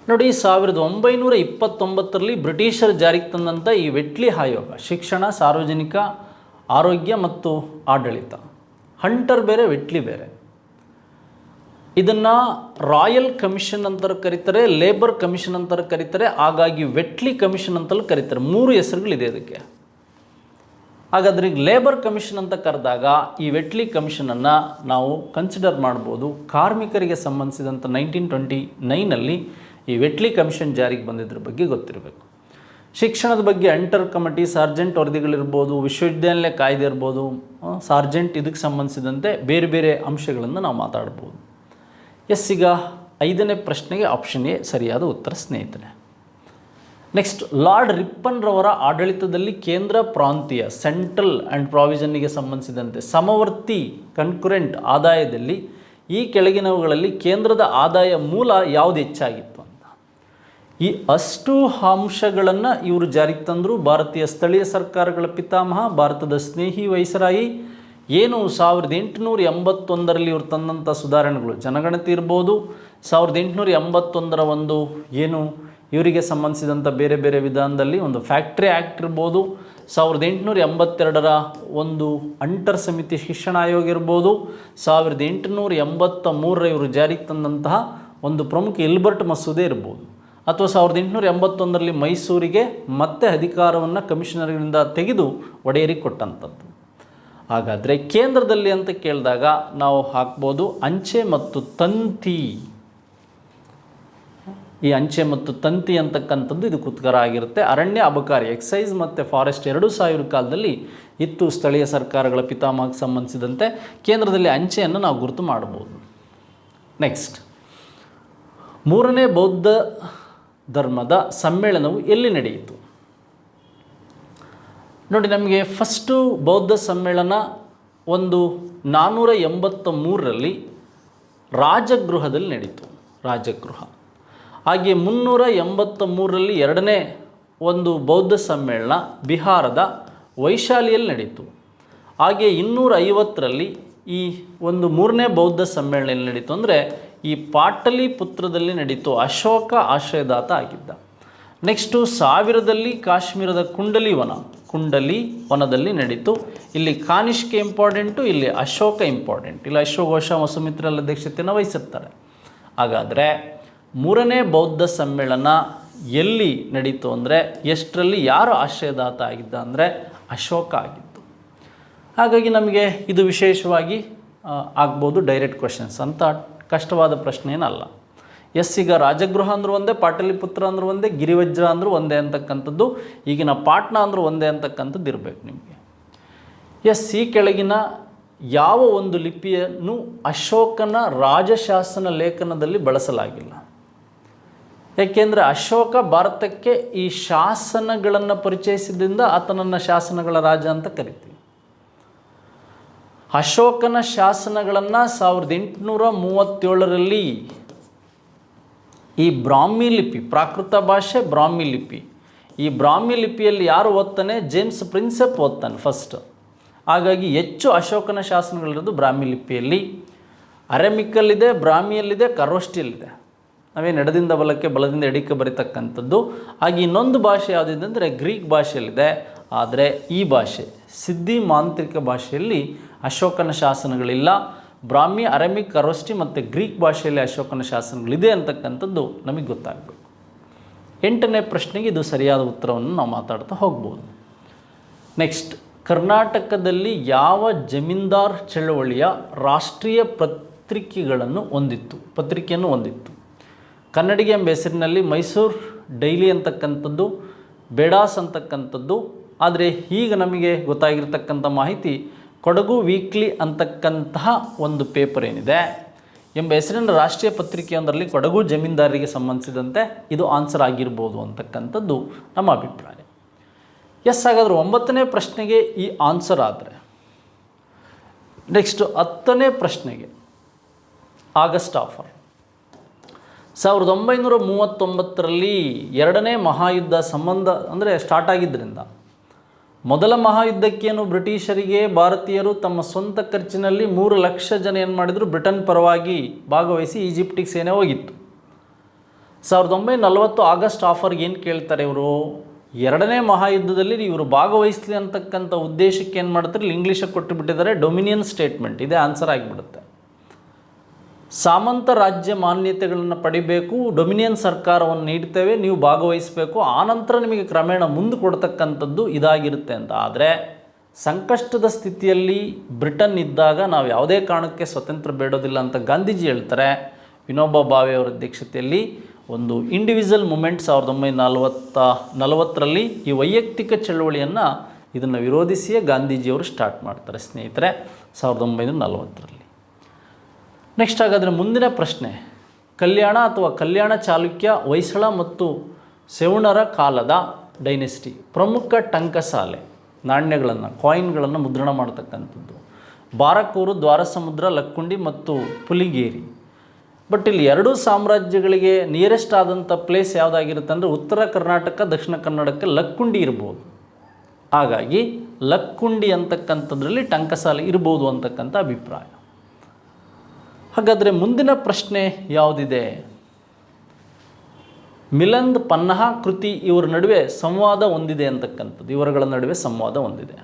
ನೋಡಿ, ಸಾವಿರದ ಒಂಬೈನೂರ ಇಪ್ಪತ್ತೊಂಬತ್ತರಲ್ಲಿ ಬ್ರಿಟಿಷರು ಜಾರಿಗೆ ತಂದಂಥ ಈ ವೆಟ್ಲಿ ಆಯೋಗ, ಶಿಕ್ಷಣ, ಸಾರ್ವಜನಿಕ ಆರೋಗ್ಯ ಮತ್ತು ಆಡಳಿತ. ಹಂಟರ್ ಬೇರೆ, ವೆಟ್ಲಿ ಬೇರೆ. ಇದನ್ನು ರಾಯಲ್ ಕಮಿಷನ್ ಅಂತ ಕರೀತಾರೆ, ಲೇಬರ್ ಕಮಿಷನ್ ಅಂತ ಕರೀತಾರೆ, ಹಾಗಾಗಿ ವೆಟ್ಲಿ ಕಮಿಷನ್ ಅಂತಲೂ ಕರೀತಾರೆ. ಮೂರು ಹೆಸರುಗಳಿದೆ ಇದಕ್ಕೆ ಹಾಗಾದ್ರೆ ಈಗ ಲೇಬರ್ ಕಮಿಷನ್ ಅಂತ ಕರೆದಾಗ ಈ ವೆಟ್ಲಿ ಕಮಿಷನನ್ನು ನಾವು ಕನ್ಸಿಡರ್ ಮಾಡ್ಬೋದು. ಕಾರ್ಮಿಕರಿಗೆ ಸಂಬಂಧಿಸಿದಂಥ ನೈನ್ಟೀನ್ ಟ್ವೆಂಟಿ ನೈನಲ್ಲಿ ಈ ವೆಟ್ಲಿ ಕಮಿಷನ್ ಜಾರಿಗೆ ಬಂದಿದ್ದರ ಬಗ್ಗೆ ಗೊತ್ತಿರಬೇಕು. ಶಿಕ್ಷಣದ ಬಗ್ಗೆ ಅಂಟರ್ ಕಮಿಟಿ, ಸಾರ್ಜೆಂಟ್ ವರದಿಗಳಿರ್ಬೋದು, ವಿಶ್ವವಿದ್ಯಾನಿಲಯ ಕಾಯ್ದೆ ಇರ್ಬೋದು ಸಾರ್ಜೆಂಟ್ ಇದಕ್ಕೆ ಸಂಬಂಧಿಸಿದಂತೆ ಬೇರೆ ಬೇರೆ ಅಂಶಗಳನ್ನು ನಾವು ಮಾತಾಡ್ಬೋದು. ಎಸ್, ಈಗ ಐದನೇ ಪ್ರಶ್ನೆಗೆ ಆಪ್ಷನ್ ಎ ಸರಿಯಾದ ಉತ್ತರ, ಸ್ನೇಹಿತರೆ. ನೆಕ್ಸ್ಟ್ ಲಾರ್ಡ್ ರಿಪ್ಪನ್ರವರ ಆಡಳಿತದಲ್ಲಿ ಕೇಂದ್ರ ಪ್ರಾಂತೀಯ, ಸೆಂಟ್ರಲ್ ಆ್ಯಂಡ್ ಪ್ರಾವಿಷನ್ನಿಗೆ ಸಂಬಂಧಿಸಿದಂತೆ ಸಮವರ್ತಿ ಕನ್ಕುರೆಂಟ್ ಆದಾಯದಲ್ಲಿ ಈ ಕೆಳಗಿನವುಗಳಲ್ಲಿ ಕೇಂದ್ರದ ಆದಾಯ ಮೂಲ ಯಾವುದು ಹೆಚ್ಚಾಗಿತ್ತು? ಈ ಅಷ್ಟು ಅಂಶಗಳನ್ನು ಇವರು ಜಾರಿಗೆ ತಂದರು ಭಾರತೀಯ ಸ್ಥಳೀಯ ಸರ್ಕಾರಗಳ ಪಿತಾಮಹ, ಭಾರತದ ಸ್ನೇಹಿ ವೈಸರಾಯಿ. ಏನು ಸಾವಿರದ ಎಂಟುನೂರ ಎಂಬತ್ತೊಂದರಲ್ಲಿ ಇವರು ತಂದಂಥ ಸುಧಾರಣೆಗಳು? ಜನಗಣತಿ ಇರ್ಬೋದು. ಸಾವಿರದ ಎಂಟುನೂರ ಎಂಬತ್ತೊಂದರ ಒಂದು ಏನು ಇವರಿಗೆ ಸಂಬಂಧಿಸಿದಂಥ ಬೇರೆ ಬೇರೆ ವಿಧಾನದಲ್ಲಿ ಒಂದು ಫ್ಯಾಕ್ಟ್ರಿ ಆ್ಯಕ್ಟ್ ಇರ್ಬೋದು. ಸಾವಿರದ ಎಂಟುನೂರ ಎಂಬತ್ತೆರಡರ ಒಂದು ಅಂಟರ್ ಸಮಿತಿ ಶಿಕ್ಷಣ ಆಯೋಗ ಇರ್ಬೋದು. ಸಾವಿರದ ಎಂಟುನೂರ ಎಂಬತ್ತ ಮೂರರ ಇವರು ಜಾರಿಗೆ ತಂದಂತಹ ಒಂದು ಪ್ರಮುಖ ಇಲ್ಬರ್ಟ್ ಮಸೂದೆ ಇರ್ಬೋದು. ಅಥವಾ ಸಾವಿರದ ಎಂಟುನೂರ ಎಂಬತ್ತೊಂದರಲ್ಲಿ ಮೈಸೂರಿಗೆ ಮತ್ತೆ ಅಧಿಕಾರವನ್ನು ಕಮಿಷನರ್ಗಳಿಂದ ತೆಗೆದು ಒಡೆಯರಿಗೆ ಕೊಟ್ಟಂಥದ್ದು. ಹಾಗಾದರೆ ಕೇಂದ್ರದಲ್ಲಿ ಅಂತ ಕೇಳಿದಾಗ ನಾವು ಹಾಕ್ಬೋದು ಅಂಚೆ ಮತ್ತು ತಂತಿ. ಈ ಅಂಚೆ ಮತ್ತು ತಂತಿ ಅಂತಕ್ಕಂಥದ್ದು ಇದು ಕುತ್ಕರ ಆಗಿರುತ್ತೆ. ಅರಣ್ಯ ಅಬಕಾರಿ, ಎಕ್ಸೈಸ್ ಮತ್ತು ಫಾರೆಸ್ಟ್ ಎರಡೂ ಸಾವಿರ ಕಾಲದಲ್ಲಿ ಇತ್ತು. ಸ್ಥಳೀಯ ಸರ್ಕಾರಗಳ ಪಿತಾಮಹಕ್ಕೆ ಸಂಬಂಧಿಸಿದಂತೆ ಕೇಂದ್ರದಲ್ಲಿ ಅಂಚೆಯನ್ನು ನಾವು ಗುರುತು ಮಾಡ್ಬೋದು. ನೆಕ್ಸ್ಟ್ ಮೂರನೇ ಬೌದ್ಧ ಧರ್ಮದ ಸಮ್ಮೇಳನವು ಎಲ್ಲಿ ನಡೆಯಿತು? ನೋಡಿ, ನಮಗೆ ಫಸ್ಟು ಬೌದ್ಧ ಸಮ್ಮೇಳನ ಒಂದು ನಾನ್ನೂರ ಎಂಬತ್ತ ಮೂರರಲ್ಲಿ ರಾಜಗೃಹದಲ್ಲಿ ನಡೀತು. ರಾಜಗೃಹ. ಹಾಗೆ ಮುನ್ನೂರ ಎಂಬತ್ತ ಮೂರರಲ್ಲಿ ಎರಡನೇ ಒಂದು ಬೌದ್ಧ ಸಮ್ಮೇಳನ ಬಿಹಾರದ ವೈಶಾಲಿಯಲ್ಲಿ ನಡೀತು. ಹಾಗೆ ಇನ್ನೂರ ಐವತ್ತರಲ್ಲಿ ಈ ಒಂದು ಮೂರನೇ ಬೌದ್ಧ ಸಮ್ಮೇಳನ ಎಲ್ಲಿ ನಡೀತು ಅಂದರೆ ಈ ಪಾಟಲಿಪುತ್ರದಲ್ಲಿ ನಡೀತು ಅಶೋಕ ಆಶ್ರಯದಾತ ಆಗಿದ್ದ. ನೆಕ್ಸ್ಟು ಸಾವಿರದಲ್ಲಿ ಕಾಶ್ಮೀರದ ಕುಂಡಲಿ ವನ, ಕುಂಡಲಿ ವನದಲ್ಲಿ ನಡೀತು. ಇಲ್ಲಿ ಕಾನಿಷ್ಕೆ ಇಂಪಾರ್ಟೆಂಟು ಇಲ್ಲಿ ಅಶೋಕ ಇಂಪಾರ್ಟೆಂಟ್ ಇಲ್ಲಿ ಅಶ್ವಘೋಷ ವಸುಮಿತ್ರರ ಅಧ್ಯಕ್ಷತೆಯನ್ನು ವಹಿಸುತ್ತಾರೆ ಹಾಗಾದರೆ ಮೂರನೇ ಬೌದ್ಧ ಸಮ್ಮೇಳನ ಎಲ್ಲಿ ನಡೀತು ಅಂದರೆ ಎಷ್ಟರಲ್ಲಿ ಯಾರು ಆಶ್ರಯದಾತ ಆಗಿದ್ದ ಅಂದರೆ ಅಶೋಕ ಆಗಿತ್ತು ಹಾಗಾಗಿ ನಮಗೆ ಇದು ವಿಶೇಷವಾಗಿ ಆಗ್ಬೋದು ಡೈರೆಕ್ಟ್ ಕ್ವೆಶನ್ಸ್ ಅಂತ. ಕಷ್ಟವಾದ ಪ್ರಶ್ನೆಯೇನಲ್ಲ. ಎಸ್, ಈಗ ರಾಜಗೃಹ ಅಂದ್ರೂ ಒಂದೇ, ಪಾಟಲಿಪುತ್ರ ಅಂದ್ರೂ ಒಂದೇ, ಗಿರಿವಜ್ರ ಅಂದರೂ ಒಂದೇ ಅಂತಕ್ಕಂಥದ್ದು, ಈಗಿನ ಪಾಟ್ನ ಅಂದರೂ ಒಂದೇ ಅಂತಕ್ಕಂಥದ್ದು ಇರಬೇಕು ನಿಮಗೆ. ಎಸ್, ಈ ಕೆಳಗಿನ ಯಾವ ಒಂದು ಲಿಪಿಯನ್ನು ಅಶೋಕನ ರಾಜಶಾಸನ ಲೇಖನದಲ್ಲಿ ಬಳಸಲಾಗಿಲ್ಲ. ಏಕೆಂದರೆ ಅಶೋಕ ಭಾರತಕ್ಕೆ ಈ ಶಾಸನಗಳನ್ನು ಪರಿಚಯಿಸಿದ್ರಿಂದ ಆತನನ್ನು ಶಾಸನಗಳ ರಾಜ ಅಂತ ಕರಿತೀವಿ. ಅಶೋಕನ ಶಾಸನಗಳನ್ನು ಸಾವಿರದ ಎಂಟುನೂರ ಮೂವತ್ತೇಳರಲ್ಲಿ ಈ ಬ್ರಾಹ್ಮಿ ಲಿಪಿ, ಪ್ರಾಕೃತ ಭಾಷೆ ಬ್ರಾಹ್ಮಿ ಲಿಪಿ. ಈ ಬ್ರಾಹ್ಮಿ ಲಿಪಿಯಲ್ಲಿ ಯಾರು ಓದ್ತಾನೆ? ಜೇಮ್ಸ್ ಪ್ರಿನ್ಸೆಪ್ ಓದ್ತಾನೆ ಫಸ್ಟ್ ಹಾಗಾಗಿ ಹೆಚ್ಚು ಅಶೋಕನ ಶಾಸನಗಳಿರೋದು ಬ್ರಾಹ್ಮಿ ಲಿಪಿಯಲ್ಲಿ. ಅರೆಮಿಕ್ಕಲ್ಲಿದೆ ಬ್ರಾಹ್ಮಿಯಲ್ಲಿದೆ ಕರೋಷ್ಟಿಯಲ್ಲಿದೆ ನಾವೇನು ಎಡದಿಂದ ಬಲಕ್ಕೆ, ಬಲದಿಂದ ಎಡಿಕೆ ಬರೀತಕ್ಕಂಥದ್ದು. ಹಾಗೆ ಇನ್ನೊಂದು ಭಾಷೆ ಯಾವುದಿದೆ ಅಂದರೆ ಗ್ರೀಕ್ ಭಾಷೆಯಲ್ಲಿದೆ. ಆದರೆ ಈ ಭಾಷೆ, ಸಿದ್ಧಿ ಮಾಂತ್ರಿಕ ಭಾಷೆಯಲ್ಲಿ ಅಶೋಕನ ಶಾಸನಗಳಿಲ್ಲ. ಬ್ರಾಹ್ಮಿ, ಅರಮಿಕ್ ಕರೋಷ್ಟಿ ಮತ್ತು ಗ್ರೀಕ್ ಭಾಷೆಯಲ್ಲಿ ಅಶೋಕನ ಶಾಸನಗಳಿದೆ ಅಂತಕ್ಕಂಥದ್ದು ನಮಗೆ ಗೊತ್ತಾಗಬೇಕು. ಎಂಟನೇ ಪ್ರಶ್ನೆಗೆ ಇದು ಸರಿಯಾದ ಉತ್ತರವನ್ನು ನಾವು ಮಾತಾಡ್ತಾ ಹೋಗ್ಬೋದು. ನೆಕ್ಸ್ಟ್ ಕರ್ನಾಟಕದಲ್ಲಿ ಯಾವ ಜಮೀನ್ದಾರ್ ಚಳವಳಿಯ ರಾಷ್ಟ್ರೀಯ ಪತ್ರಿಕೆಗಳನ್ನು ಹೊಂದಿತ್ತು? ಪತ್ರಿಕೆಯನ್ನು ಹೊಂದಿತ್ತು. ಕನ್ನಡಿಗೆ ಎಂಬ ಹೆಸರಿನಲ್ಲಿ ಮೈಸೂರು ಡೈಲಿ ಅಂತಕ್ಕಂಥದ್ದು, ಬೇಡಾಸ್ ಅಂತಕ್ಕಂಥದ್ದು. ಆದರೆ ಈಗ ನಮಗೆ ಗೊತ್ತಾಗಿರ್ತಕ್ಕಂಥ ಮಾಹಿತಿ ಕೊಡಗು ವೀಕ್ಲಿ ಅಂತಕ್ಕಂತಹ ಒಂದು ಪೇಪರ್ ಏನಿದೆ ಎಂಬ ಹೆಸರಿನ ರಾಷ್ಟ್ರೀಯ ಪತ್ರಿಕೆಯೊಂದರಲ್ಲಿ ಕೊಡಗು ಜಮೀನ್ದಾರರಿಗೆ ಸಂಬಂಧಿಸಿದಂತೆ ಇದು ಆನ್ಸರ್ ಆಗಿರ್ಬೋದು ಅಂತಕ್ಕಂಥದ್ದು ನಮ್ಮ ಅಭಿಪ್ರಾಯ. ಎಸ್, ಹಾಗಾದ್ರೆ ಒಂಬತ್ತನೇ ಪ್ರಶ್ನೆಗೆ ಈ ಆನ್ಸರ್ ಆದರೆ, ನೆಕ್ಸ್ಟ್ ಹತ್ತನೇ ಪ್ರಶ್ನೆಗೆ ಆಗಸ್ಟ್ ಆಫರ್. ಸಾವಿರದ ಒಂಬೈನೂರ ಮೂವತ್ತೊಂಬತ್ತರಲ್ಲಿ ಎರಡನೇ ಮಹಾಯುದ್ಧ ಸಂಬಂಧ ಅಂದರೆ ಸ್ಟಾರ್ಟ್ ಆಗಿದ್ದರಿಂದ ಮೊದಲ ಮಹಾಯುದ್ಧಕ್ಕೇನು ಬ್ರಿಟಿಷರಿಗೆ ಭಾರತೀಯರು ತಮ್ಮ ಸ್ವಂತ ಖರ್ಚಿನಲ್ಲಿ ಮೂರು ಲಕ್ಷ ಜನ ಏನು ಮಾಡಿದರು? ಬ್ರಿಟನ್ ಪರವಾಗಿ ಭಾಗವಹಿಸಿ ಈಜಿಪ್ಟಿಗೆ ಸೇನೆ ಹೋಗಿತ್ತು. ಸಾವಿರದ ಒಂಬೈನೂರ ನಲವತ್ತು ಆಗಸ್ಟ್ ಆಫರ್ಗೆ ಏನು ಕೇಳ್ತಾರೆ ಇವರು? ಎರಡನೇ ಮಹಾಯುದ್ಧದಲ್ಲಿ ಇವರು ಭಾಗವಹಿಸಲಿ ಅಂತಕ್ಕಂಥ ಉದ್ದೇಶಕ್ಕೆ ಏನು ಮಾಡ್ತಾರೆ? ಇಲ್ಲಿ ಇಂಗ್ಲೀಷಿಗೆ ಕೊಟ್ಟು ಬಿಟ್ಟಿದ್ದಾರೆ. ಡೊಮಿನಿಯನ್ ಸ್ಟೇಟ್ಮೆಂಟ್ ಇದೇ ಆನ್ಸರ್ ಆಗಿಬಿಡುತ್ತೆ. ಸಾಮಂತ ರಾಜ್ಯ ಮಾನ್ಯತೆಗಳನ್ನು ಪಡಿಬೇಕು ಡೊಮಿನಿಯನ್ ಸರ್ಕಾರವನ್ನು ನೀಡ್ತೇವೆ, ನೀವು ಭಾಗವಹಿಸಬೇಕು, ಆನಂತರ ನಿಮಗೆ ಕ್ರಮೇಣ ಮುಂದೆ ಕೊಡ್ತಕ್ಕಂಥದ್ದು ಇದಾಗಿರುತ್ತೆ ಅಂತ. ಆದರೆ ಸಂಕಷ್ಟದ ಸ್ಥಿತಿಯಲ್ಲಿ ಬ್ರಿಟನ್ ಇದ್ದಾಗ ನಾವು ಯಾವುದೇ ಕಾರಣಕ್ಕೆ ಸ್ವತಂತ್ರ ಬೇಡೋದಿಲ್ಲ ಅಂತ ಗಾಂಧೀಜಿ ಹೇಳ್ತಾರೆ. ವಿನೋಬಾ ಭಾವೆ ಅವರ ಅಧ್ಯಕ್ಷತೆಯಲ್ಲಿ ಒಂದು ಇಂಡಿವಿಜುವಲ್ ಮೂಮೆಂಟ್ ಸಾವಿರದ ಒಂಬೈನೂರ ನಲವತ್ತ, ನಲವತ್ತರಲ್ಲಿ ಈ ವೈಯಕ್ತಿಕ ಚಳವಳಿಯನ್ನು ಇದನ್ನು ವಿರೋಧಿಸಿಯೇ ಗಾಂಧೀಜಿಯವರು ಸ್ಟಾರ್ಟ್ ಮಾಡ್ತಾರೆ ಸ್ನೇಹಿತರೆ, ಸಾವಿರದ ಒಂಬೈನೂರ ನಲವತ್ತರಲ್ಲಿ. ನೆಕ್ಸ್ಟ್ ಹಾಗಾದರೆ ಮುಂದಿನ ಪ್ರಶ್ನೆ, ಕಲ್ಯಾಣ ಅಥವಾ ಕಲ್ಯಾಣ ಚಾಲುಕ್ಯ ಹೊಯ್ಸಳ ಮತ್ತು ಸೆವಣರ ಕಾಲದ ಡೈನೆಸ್ಟಿ ಪ್ರಮುಖ ಟಂಕಸಾಲೆ ನಾಣ್ಯಗಳನ್ನು ಕಾಯಿನ್ಗಳನ್ನು ಮುದ್ರಣ ಮಾಡ್ತಕ್ಕಂಥದ್ದು. ಬಾರಕೂರು, ದ್ವಾರಸಮುದ್ರ, ಲಕ್ಕುಂಡಿ ಮತ್ತು ಪುಲಿಗೇರಿ. ಬಟ್ ಇಲ್ಲಿ ಎರಡೂ ಸಾಮ್ರಾಜ್ಯಗಳಿಗೆ ನಿಯರೆಸ್ಟ್ ಆದಂಥ ಪ್ಲೇಸ್ ಯಾವುದಾಗಿರುತ್ತೆ ಅಂದರೆ ಉತ್ತರ ಕರ್ನಾಟಕ, ದಕ್ಷಿಣ ಕನ್ನಡಕ್ಕೆ ಲಕ್ಕುಂಡಿ ಇರ್ಬೋದು. ಹಾಗಾಗಿ ಲಕ್ಕುಂಡಿ ಅಂತಕ್ಕಂಥದ್ರಲ್ಲಿ ಟಂಕಸಾಲೆ ಇರ್ಬೋದು ಅಂತಕ್ಕಂಥ ಅಭಿಪ್ರಾಯ. ಹಾಗಾದರೆ ಮುಂದಿನ ಪ್ರಶ್ನೆ ಯಾವುದಿದೆ? ಮಿಲಂದ್ ಪನ್ನಹ ಕೃತಿ ಇವರ ನಡುವೆ ಸಂವಾದ ಹೊಂದಿದೆ ಅಂತಕ್ಕಂಥದ್ದು. ಇವರುಗಳ ನಡುವೆ ಸಂವಾದ ಹೊಂದಿದೆ.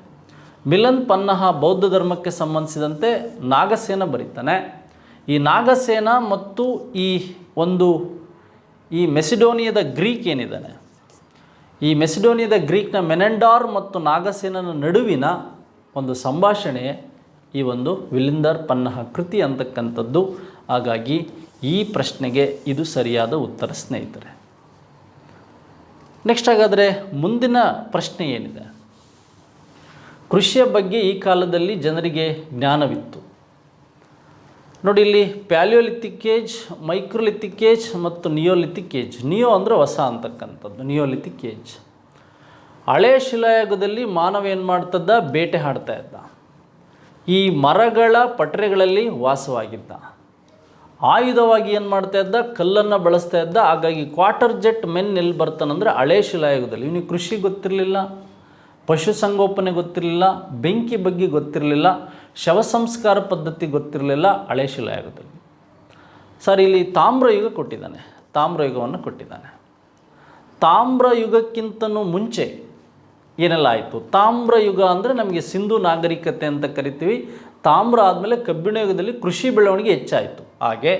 ಮಿಲಂದ್ ಪನ್ನಹ ಬೌದ್ಧ ಧರ್ಮಕ್ಕೆ ಸಂಬಂಧಿಸಿದಂತೆ ನಾಗಸೇನ ಬರೀತಾನೆ. ಈ ನಾಗಸೇನ ಮತ್ತು ಈ ಒಂದು ಈ ಮೆಸಿಡೋನಿಯದ ಗ್ರೀಕ್ ಏನಿದ್ದಾನೆ? ಈ ಮೆಸಿಡೋನಿಯದ ಗ್ರೀಕ್ನ ಮೆನೆಂಡಾರ್ ಮತ್ತು ನಾಗಸೇನನ ನಡುವಿನ ಒಂದು ಸಂಭಾಷಣೆ ಈ ಒಂದು ವಿಲಿಂದರ್ ಪನ್ನಹ ಕೃತಿ ಅಂತಕ್ಕಂಥದ್ದು. ಹಾಗಾಗಿ ಈ ಪ್ರಶ್ನೆಗೆ ಇದು ಸರಿಯಾದ ಉತ್ತರ, ಸ್ನೇಹಿತರೆ. ನೆಕ್ಸ್ಟ್ ಹಾಗಾದರೆ ಮುಂದಿನ ಪ್ರಶ್ನೆ ಏನಿದೆ? ಕೃಷಿಯ ಬಗ್ಗೆ ಈ ಕಾಲದಲ್ಲಿ ಜನರಿಗೆ ಜ್ಞಾನವಿತ್ತು. ನೋಡಿ, ಇಲ್ಲಿ ಪ್ಯಾಲಿಯೋಲಿಥಿಕ್ ಏಜ್ ಮತ್ತು ನಿಯೋಲಿಥಿಕ್ ಏಜ್. ನಿಯೋ ಅಂದರೆ ಹೊಸ ಅಂತಕ್ಕಂಥದ್ದು ಏಜ್. ಹಳೆ ಶಿಲಾಯುಗದಲ್ಲಿ ಮಾನವ ಏನು ಮಾಡ್ತದ್ದ? ಬೇಟೆ ಹಾಡ್ತಾ ಇದ್ದ. ಈ ಮರಗಳ ಪಟ್ರೆಗಳಲ್ಲಿ ವಾಸವಾಗಿದ್ದ. ಆಯುಧವಾಗಿ ಏನು ಮಾಡ್ತಾ ಇದ್ದ? ಕಲ್ಲನ್ನು ಬಳಸ್ತಾ ಇದ್ದ. ಹಾಗಾಗಿ ಕ್ವಾರ್ಟರ್ ಜೆಟ್ ಮೆನ್ ಎಲ್ಲಿ ಬರ್ತಾನಂದರೆ ಹಳೆ ಶಿಲಾಯುಗದಲ್ಲಿ. ಇವನಿಗೆ ಕೃಷಿ ಗೊತ್ತಿರಲಿಲ್ಲ ಪಶುಸಂಗೋಪನೆ ಗೊತ್ತಿರಲಿಲ್ಲ, ಬೆಂಕಿ ಬಗ್ಗೆ ಗೊತ್ತಿರಲಿಲ್ಲ, ಶವ ಸಂಸ್ಕಾರ ಪದ್ಧತಿ ಗೊತ್ತಿರಲಿಲ್ಲ ಹಳೆ ಶಿಲಾಯುಗದಲ್ಲಿ. ಸರ್, ಇಲ್ಲಿ ತಾಮ್ರಯುಗ ಕೊಟ್ಟಿದ್ದಾನೆ. ತಾಮ್ರಯುಗವನ್ನು ಕೊಟ್ಟಿದ್ದಾನೆ. ತಾಮ್ರಯುಗಕ್ಕಿಂತನೂ ಮುಂಚೆ ಏನೆಲ್ಲ ಆಯಿತು? ತಾಮ್ರಯುಗ ಅಂದರೆ ನಮಗೆ ಸಿಂಧು ನಾಗರಿಕತೆ ಅಂತ ಕರಿತೀವಿ. ತಾಮ್ರ ಆದಮೇಲೆ ಕಬ್ಬಿಣ ಯುಗದಲ್ಲಿ ಕೃಷಿ ಬೆಳವಣಿಗೆ ಹೆಚ್ಚಾಯಿತು. ಹಾಗೆ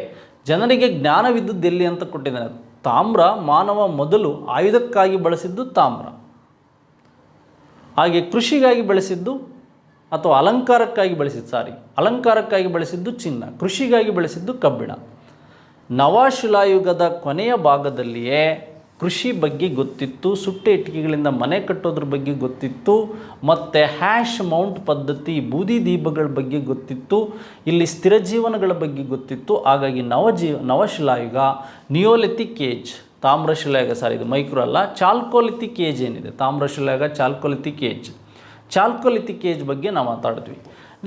ಜನರಿಗೆ ಜ್ಞಾನವಿದ್ದದ್ದು ಎಲ್ಲಿ ಅಂತ ಕೊಟ್ಟಿದ್ದಾನೆ ತಾಮ್ರ ಮಾನವ ಮೊದಲು ಆಯುಧಕ್ಕಾಗಿ ಬಳಸಿದ್ದು ತಾಮ್ರ. ಹಾಗೆ ಕೃಷಿಗಾಗಿ ಬೆಳೆಸಿದ್ದು ಅಥವಾ ಅಲಂಕಾರಕ್ಕಾಗಿ ಬೆಳೆಸಿದ್ದು ಸಾರಿ ಅಲಂಕಾರಕ್ಕಾಗಿ ಬೆಳೆಸಿದ್ದು ಚಿನ್ನ, ಕೃಷಿಗಾಗಿ ಬೆಳೆಸಿದ್ದು ಕಬ್ಬಿಣ. ನವಶಿಲಾಯುಗದ ಕೊನೆಯ ಭಾಗದಲ್ಲಿಯೇ ಕೃಷಿ ಬಗ್ಗೆ ಗೊತ್ತಿತ್ತು, ಸುಟ್ಟ ಇಟ್ಟಿಗೆಗಳಿಂದ ಮನೆ ಕಟ್ಟೋದ್ರ ಬಗ್ಗೆ ಗೊತ್ತಿತ್ತು, ಮತ್ತು ಹ್ಯಾಶ್ ಮೌಂಟ್ ಪದ್ಧತಿ, ಬೂದಿ ದೀಪಗಳ ಬಗ್ಗೆ ಗೊತ್ತಿತ್ತು, ಇಲ್ಲಿ ಸ್ಥಿರ ಜೀವನಗಳ ಬಗ್ಗೆ ಗೊತ್ತಿತ್ತು. ಹಾಗಾಗಿ ನವಜೀವ ನವಶಿಲಾಯುಗ ನಿಯೋಲಿಥಿಕ್ ಏಜ್ ತಾಮ್ರಶಿಲಾಯುಗ ಸಾರಿ ಇದು ಮೈಕ್ರೋ ಅಲ್ಲ ಚಾಲ್ಕೋಲಿಥಿಕ್ ಏಜ್ ಏನಿದೆ? ತಾಮ್ರಶಿಲಾಯುಗ ಚಾಲ್ಕೋಲಿಥಿಕ್ ಏಜ್ ಚಾಲ್ಕೋಲಿಥಿಕ್ ಏಜ್ ಬಗ್ಗೆ ನಾವು ಮಾತಾಡಿದ್ವಿ.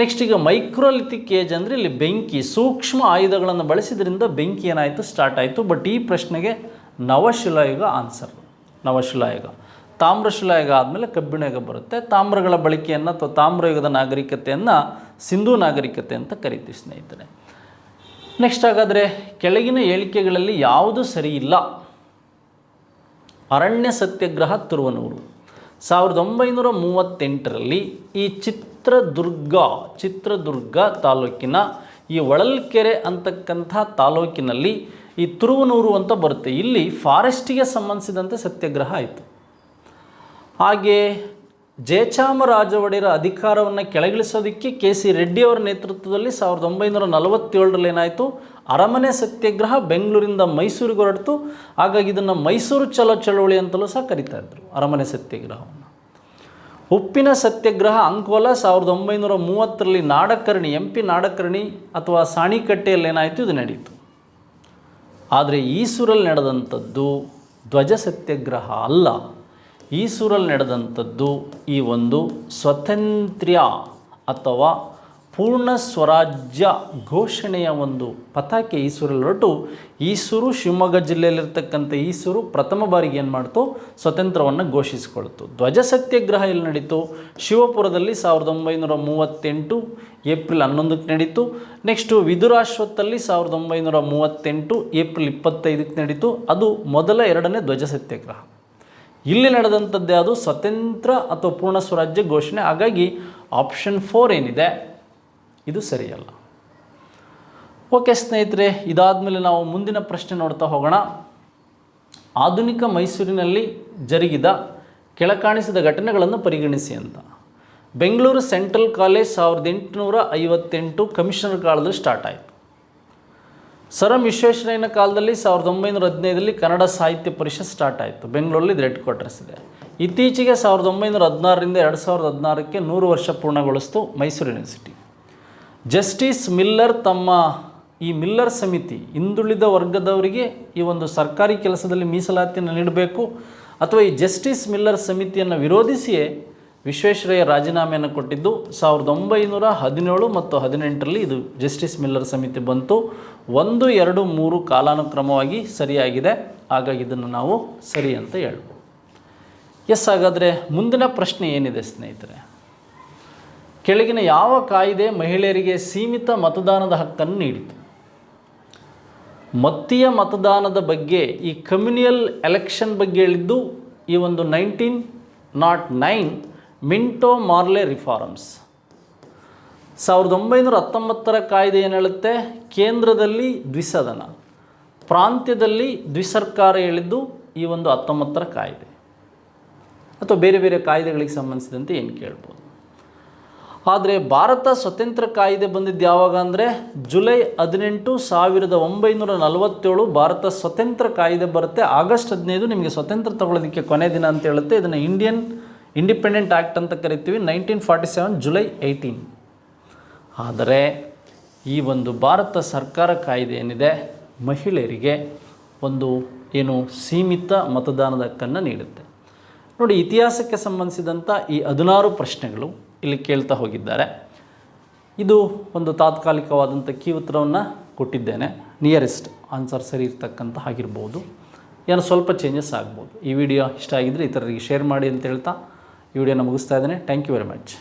ನೆಕ್ಸ್ಟ್ ಈಗ ಮೈಕ್ರೋಲಿಥಿಕ್ ಏಜ್ ಅಂದರೆ ಇಲ್ಲಿ ಬೆಂಕಿ, ಸೂಕ್ಷ್ಮ ಆಯುಧಗಳನ್ನು ಬಳಸಿದ್ರಿಂದ ಬೆಂಕಿ ಏನಾಯಿತು? ಸ್ಟಾರ್ಟ್ ಆಯಿತು. ಬಟ್ ಈ ಪ್ರಶ್ನೆಗೆ ನವಶಿಲಾಯುಗ ಆನ್ಸರ್ ನವಶಿಲಾಯುಗ. ತಾಮ್ರಶಿಲಾಯುಗ ಆದಮೇಲೆ ಕಬ್ಬಿಣ ಯುಗ ಬರುತ್ತೆ. ತಾಮ್ರಗಳ ಬಳಕೆಯನ್ನು ಅಥವಾ ತಾಮ್ರಯುಗದ ನಾಗರಿಕತೆಯನ್ನು ಸಿಂಧೂ ನಾಗರಿಕತೆ ಅಂತ ಕರಿತೀವಿ ಸ್ನೇಹಿತರೆ. ನೆಕ್ಸ್ಟ್ ಹಾಗಾದರೆ ಕೆಳಗಿನ ಹೇಳಿಕೆಗಳಲ್ಲಿ ಯಾವುದು ಸರಿ ಇಲ್ಲ? ಅರಣ್ಯ ಸತ್ಯಾಗ್ರಹ ತುರುವನೂರು. ಸಾವಿರದ ಒಂಬೈನೂರ ಮೂವತ್ತೆಂಟರಲ್ಲಿ ಈ ಚಿತ್ರದುರ್ಗ ಚಿತ್ರದುರ್ಗ ತಾಲೂಕಿನ ಈ ಹೊಳಲ್ಕೆರೆ ಅಂತಕ್ಕಂಥ ತಾಲೂಕಿನಲ್ಲಿ ಈ ತುರುವನೂರು ಅಂತ ಬರುತ್ತೆ. ಇಲ್ಲಿ ಫಾರೆಸ್ಟಿಗೆ ಸಂಬಂಧಿಸಿದಂತೆ ಸತ್ಯಾಗ್ರಹ ಆಯಿತು. ಹಾಗೆ ಜಯಚಾಮರಾಜ ಒಡೆಯರ ಅಧಿಕಾರವನ್ನು ಕೆಳಗಿಳಿಸೋದಕ್ಕೆ ಕೆ ಸಿ ರೆಡ್ಡಿಯವರ ನೇತೃತ್ವದಲ್ಲಿ ಸಾವಿರದ ಒಂಬೈನೂರ ನಲವತ್ತೇಳರಲ್ಲಿ ಏನಾಯಿತು? ಅರಮನೆ ಸತ್ಯಾಗ್ರಹ ಬೆಂಗಳೂರಿಂದ ಮೈಸೂರಿಗೆ ಹೊರಡ್ತು. ಹಾಗಾಗಿ ಇದನ್ನು ಮೈಸೂರು ಚಲೋ ಚಳವಳಿ ಅಂತಲೂ ಸಹ ಕರಿತಾ ಇದ್ರು ಅರಮನೆ ಸತ್ಯಾಗ್ರಹವನ್ನು. ಉಪ್ಪಿನ ಸತ್ಯಾಗ್ರಹ ಅಂಕೋಲ ಸಾವಿರದ ಒಂಬೈನೂರ ಮೂವತ್ತರಲ್ಲಿ ನಾಡಕರ್ಣಿ, ಎಂ ಪಿ ನಾಡಕರ್ಣಿ ಅಥವಾ ಸಾಣಿಕಟ್ಟೆಯಲ್ಲಿ ಏನಾಯಿತು? ಇದು ನಡೀತು. ಆದರೆ ಈಸೂರಲ್ಲಿ ನಡೆದಂಥದ್ದು ಧ್ವಜ ಸತ್ಯಾಗ್ರಹ ಅಲ್ಲ. ಈಸೂರಲ್ಲಿ ನಡೆದಂಥದ್ದು ಈ ಒಂದು ಸ್ವತಂತ್ರ್ಯ ಅಥವಾ ಪೂರ್ಣ ಸ್ವರಾಜ್ಯ ಘೋಷಣೆಯ ಒಂದು ಪತಾಕೆ ಈಸೂರಲ್ಲಿ ಹೊರಟು ಈಸೂರು ಶಿವಮೊಗ್ಗ ಜಿಲ್ಲೆಯಲ್ಲಿರ್ತಕ್ಕಂಥ ಈಸೂರು ಪ್ರಥಮ ಬಾರಿಗೆ ಏನು ಮಾಡ್ತು? ಸ್ವತಂತ್ರವನ್ನು ಘೋಷಿಸಿಕೊಳ್ತು. ಧ್ವಜ ಸತ್ಯಾಗ್ರಹ ಎಲ್ಲಿ ನಡೀತು? ಶಿವಪುರದಲ್ಲಿ ಸಾವಿರದ ಒಂಬೈನೂರ ಮೂವತ್ತೆಂಟು ಏಪ್ರಿಲ್ ಹನ್ನೊಂದಕ್ಕೆ ನಡೀತು. ನೆಕ್ಸ್ಟು ವಿದುರಾಶ್ವತ್ತಲ್ಲಿ ಸಾವಿರದ ಒಂಬೈನೂರ ಮೂವತ್ತೆಂಟು ಏಪ್ರಿಲ್ ಇಪ್ಪತ್ತೈದಕ್ಕೆ ನಡೀತು. ಅದು ಮೊದಲ ಎರಡನೇ ಧ್ವಜ ಸತ್ಯಾಗ್ರಹ ಇಲ್ಲಿ ನಡೆದಂಥದ್ದೇ ಅದು ಸ್ವತಂತ್ರ ಅಥವಾ ಪೂರ್ಣ ಸ್ವರಾಜ್ಯ ಘೋಷಣೆ. ಹಾಗಾಗಿ ಆಪ್ಷನ್ ಫೋರ್ ಏನಿದೆ? ಇದು ಸರಿಯಲ್ಲ. ಓಕೆ ಸ್ನೇಹಿತರೆ ಇದಾದ ಮೇಲೆ ನಾವು ಮುಂದಿನ ಪ್ರಶ್ನೆ ನೋಡ್ತಾ ಹೋಗೋಣ. ಆಧುನಿಕ ಮೈಸೂರಿನಲ್ಲಿ ಜರುಗಿದ ಕೆಳಕಾಣಿಸಿದ ಘಟನೆಗಳನ್ನು ಪರಿಗಣಿಸಿ ಅಂತ. ಬೆಂಗಳೂರು ಸೆಂಟ್ರಲ್ ಕಾಲೇಜ್ ಸಾವಿರದ ಎಂಟುನೂರ ಐವತ್ತೆಂಟು ಕಮಿಷನರ್ ಕಾಲದಲ್ಲಿ ಸ್ಟಾರ್ಟ್ ಆಯಿತು. ಸರ್ ವಿಶ್ವೇಶ್ವರಯ್ಯನ ಕಾಲದಲ್ಲಿ ಸಾವಿರದ ಒಂಬೈನೂರ ಹದಿನೈದರಲ್ಲಿ ಕನ್ನಡ ಸಾಹಿತ್ಯ ಪರಿಷತ್ ಸ್ಟಾರ್ಟ್ ಆಯಿತು. ಬೆಂಗಳೂರಲ್ಲಿ ಹೆಡ್ ಕ್ವಾರ್ಟರ್ಸ್ ಇದೆ. ಇತ್ತೀಚೆಗೆ ಸಾವಿರದ ಒಂಬೈನೂರ ಹದಿನಾರರಿಂದ ಎರಡು ಸಾವಿರದ ಹದಿನಾರಕ್ಕೆ ನೂರು ವರ್ಷ ಪೂರ್ಣಗೊಳಿಸ್ತು ಮೈಸೂರು ಯೂನಿವರ್ಸಿಟಿ ಜಸ್ಟಿಸ್ ಮಿಲ್ಲರ್ ತಮ್ಮ ಈ ಮಿಲ್ಲರ್ ಸಮಿತಿ ಹಿಂದುಳಿದ ವರ್ಗದವರಿಗೆ ಈ ಒಂದು ಸರ್ಕಾರಿ ಕೆಲಸದಲ್ಲಿ ಮೀಸಲಾತಿಯನ್ನು ನೀಡಬೇಕು ಅಥವಾ ಈ ಜಸ್ಟಿಸ್ ಮಿಲ್ಲರ್ ಸಮಿತಿಯನ್ನು ವಿರೋಧಿಸಿಯೇ ವಿಶ್ವೇಶ್ವರಯ್ಯ ರಾಜೀನಾಮೆಯನ್ನು ಕೊಟ್ಟಿದ್ದು ಸಾವಿರದ ಒಂಬೈನೂರ ಹದಿನೇಳು ಮತ್ತು ಹದಿನೆಂಟರಲ್ಲಿ ಇದು ಜಸ್ಟಿಸ್ ಮಿಲ್ಲರ್ ಸಮಿತಿ ಬಂತು. ಒಂದು, ಎರಡು, ಮೂರು ಕಾಲಾನುಕ್ರಮವಾಗಿ ಸರಿಯಾಗಿದೆ. ಹಾಗಾಗಿ ಇದನ್ನು ನಾವು ಸರಿ ಅಂತ ಹೇಳ್ಬೋದು. ಎಸ್, ಹಾಗಾದರೆ ಮುಂದಿನ ಪ್ರಶ್ನೆ ಏನಿದೆ ಸ್ನೇಹಿತರೆ? ಕೆಳಗಿನ ಯಾವ ಕಾಯ್ದೆ ಮಹಿಳೆಯರಿಗೆ ಸೀಮಿತ ಮತದಾನದ ಹಕ್ಕನ್ನು ನೀಡಿತು? ಮತ್ತೀಯ ಮತದಾನದ ಬಗ್ಗೆ ಈ ಕಮ್ಯುನಿಯಲ್ ಎಲೆಕ್ಷನ್ ಬಗ್ಗೆ ಹೇಳಿದ್ದು ಈ ಒಂದು nineteen nought nine Minto Morley reforms. ಸಾವಿರದ ಒಂಬೈನೂರ ಹತ್ತೊಂಬತ್ತರ ಕಾಯ್ದೆ ಏನು ಹೇಳುತ್ತೆ? ಕೇಂದ್ರದಲ್ಲಿ ದ್ವಿಸದನ, ಪ್ರಾಂತ್ಯದಲ್ಲಿ ದ್ವಿಸರ್ಕಾರ ಹೇಳಿದ್ದು ಈ ಒಂದು ಹತ್ತೊಂಬತ್ತರ ಕಾಯ್ದೆ. ಅಥವಾ ಬೇರೆ ಬೇರೆ ಕಾಯ್ದೆಗಳಿಗೆ ಸಂಬಂಧಿಸಿದಂತೆ ಏನು ಕೇಳ್ಬೋದು? ಆದರೆ ಭಾರತ ಸ್ವತಂತ್ರ ಕಾಯ್ದೆ ಬಂದಿದ್ದು ಯಾವಾಗ ಅಂದರೆ ಜುಲೈ ಹದಿನೆಂಟು ಸಾವಿರದ ಒಂಬೈನೂರ ನಲವತ್ತೇಳು ಭಾರತ ಸ್ವತಂತ್ರ ಕಾಯ್ದೆ ಬರುತ್ತೆ. ಆಗಸ್ಟ್ ಹದಿನೈದು ನಿಮಗೆ ಸ್ವತಂತ್ರ ತಗೊಳ್ಳೋದಕ್ಕೆ ಕೊನೆ ದಿನ ಅಂತ ಹೇಳುತ್ತೆ. ಇದನ್ನು ಇಂಡಿಯನ್ ಇಂಡಿಪೆಂಡೆಂಟ್ ಆ್ಯಕ್ಟ್ ಅಂತ ಕರಿತೀವಿ nineteen forty seven July eighteen ಆದರೆ ಈ ಒಂದು ಭಾರತ ಸರ್ಕಾರ ಕಾಯ್ದೆ ಏನಿದೆ? ಮಹಿಳೆಯರಿಗೆ ಒಂದು ಏನು ಸೀಮಿತ ಮತದಾನದ ಹಕ್ಕನ್ನು ನೀಡುತ್ತೆ. ನೋಡಿ ಇತಿಹಾಸಕ್ಕೆ ಸಂಬಂಧಿಸಿದಂಥ ಈ ಹದಿನಾರು ಪ್ರಶ್ನೆಗಳು ಇಲ್ಲಿ ಕೇಳ್ತಾ ಹೋಗಿದ್ದಾರೆ. ಇದು ಒಂದು ತಾತ್ಕಾಲಿಕವಾದಂಥ ಕೀ ಉತ್ತರವನ್ನು ಕೊಟ್ಟಿದ್ದೇನೆ. ನಿಯರೆಸ್ಟ್ ಆನ್ಸರ್ ಸರಿ ಇರ್ತಕ್ಕಂಥ ಆಗಿರ್ಬೋದು ಏನೋ ಸ್ವಲ್ಪ ಚೇಂಜಸ್ ಆಗ್ಬೋದು. ಈ ವಿಡಿಯೋ ಇಷ್ಟ ಆಗಿದ್ದರೆ ಇತರರಿಗೆ ಶೇರ್ ಮಾಡಿ ಅಂತ ಹೇಳ್ತಾ ಈ ವಿಡಿಯೋನ ಮುಗಿಸ್ತಾ ಇದ್ದೇನೆ. Thank you very much